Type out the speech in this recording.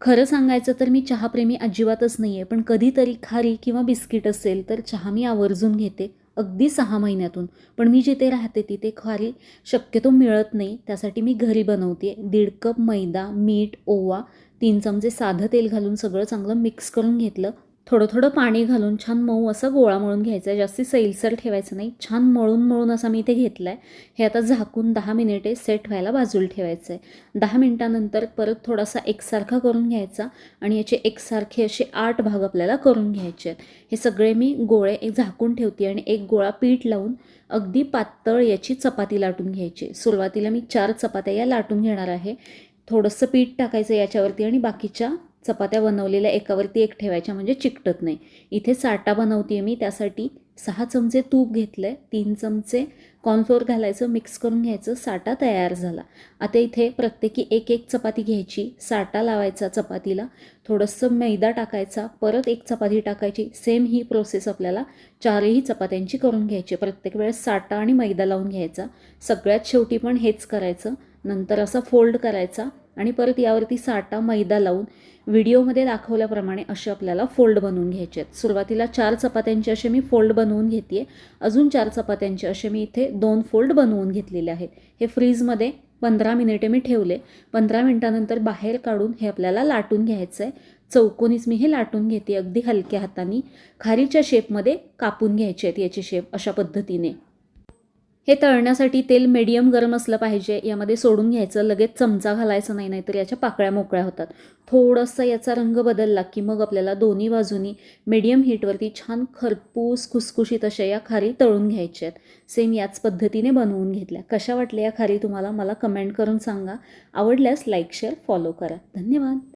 खरं सांगायचं तर मी चहाप्रेमी अजिबातच नाही आहे पण कधीतरी खारी किंवा बिस्किट असेल तर चहा मी आवर्जून घेते अगदी सहा महिन्यातून. पण मी जिथे राहते तिथे खारी शक्यतो मिळत नाही त्यासाठी मी घरी बनवते. दीड कप मैदा मीठ ओवा तीन चमचे साधं तेल घालून सगळं चांगलं मिक्स करून घेतलं थोडं थोडं पाणी घालून छान मऊ असं गोळा मळून घ्यायचा आहे जास्ती सैलसर ठेवायचं नाही. छान मळून मळून असा मी इथे घेतला आहे हे आता झाकून दहा मिनिटे सेट व्हायला बाजूला ठेवायचं आहे दहा मिनटानंतर परत थोडासा एकसारखा करून घ्यायचा आणि याचे एकसारखे असे आठ भाग आपल्याला करून घ्यायचे आहेत. हे सगळे मी गोळे एक झाकून ठेवते आणि एक गोळा पीठ लावून अगदी पातळ याची चपाती लाटून घ्यायची. सुरुवातीला मी चार चपात्या या लाटून घेणार आहे. थोडंसं पीठ टाकायचं याच्यावरती आणि बाकीच्या चपात्या बनवलेल्या एकावरती एक ठेवायच्या म्हणजे चिकटत नाही. इथे साटा बनवते मी त्यासाठी सहा चमचे तूप घेतलं आहे तीन चमचे कॉर्नफ्लोअर घालायचं मिक्स करून घ्यायचं साटा तयार झाला. आता इथे प्रत्येकी एक एक चपाती घ्यायची. साटा लावायचा चपातीला थोडंसं मैदा टाकायचा परत एक चपाती टाकायची. सेम ही प्रोसेस आपल्याला चारही चपात्यांची करून घ्यायची. प्रत्येक वेळेस साटा आणि मैदा लावून घ्यायचा. सगळ्यात शेवटी पण हेच करायचं. नंतर असा फोल्ड करायचा आणि परत यावरती साटा मैदा लावून व्हिडिओमध्ये दाखवल्याप्रमाणे असे आपल्याला फोल्ड बनवून घ्यायचे आहेत. सुरुवातीला चार चपात्यांचे असे मी फोल्ड बनवून घेते अजून चार चपात्यांचे असे मी इथे दोन फोल्ड बनवून घेतलेले आहेत. हे फ्रीजमध्ये पंधरा मिनिटे मी ठेवले. पंधरा मिनटानंतर बाहेर काढून हे आपल्याला लाटून घ्यायचं आहे. चौकोनीच मी हे लाटून घेते अगदी हलक्या हाताने खारीच्या शेपमध्ये कापून घ्यायचे आहेत याची शेप अशा पद्धतीने. हे तळण्यासाठी तेल मीडियम गरम असलं पाहिजे. यामध्ये सोडून घ्यायचं लगेच चमचा घालायचा नाही नाहीतर याच्या पाकळ्या मोकळ्या होतात. थोडंसं याचा रंग बदलला की मग आपल्याला दोन्ही बाजूनी मीडियम हीटवरती छान खरपूस खुसखुशीत अशा या खारी तळून घ्यायच्या आहेत. सेम याच पद्धतीने बनवून घेतल्या. कशा वाटल्या या खारी तुम्हाला मला कमेंट करून सांगा. आवडल्यास लाईक शेअर फॉलो करा. धन्यवाद.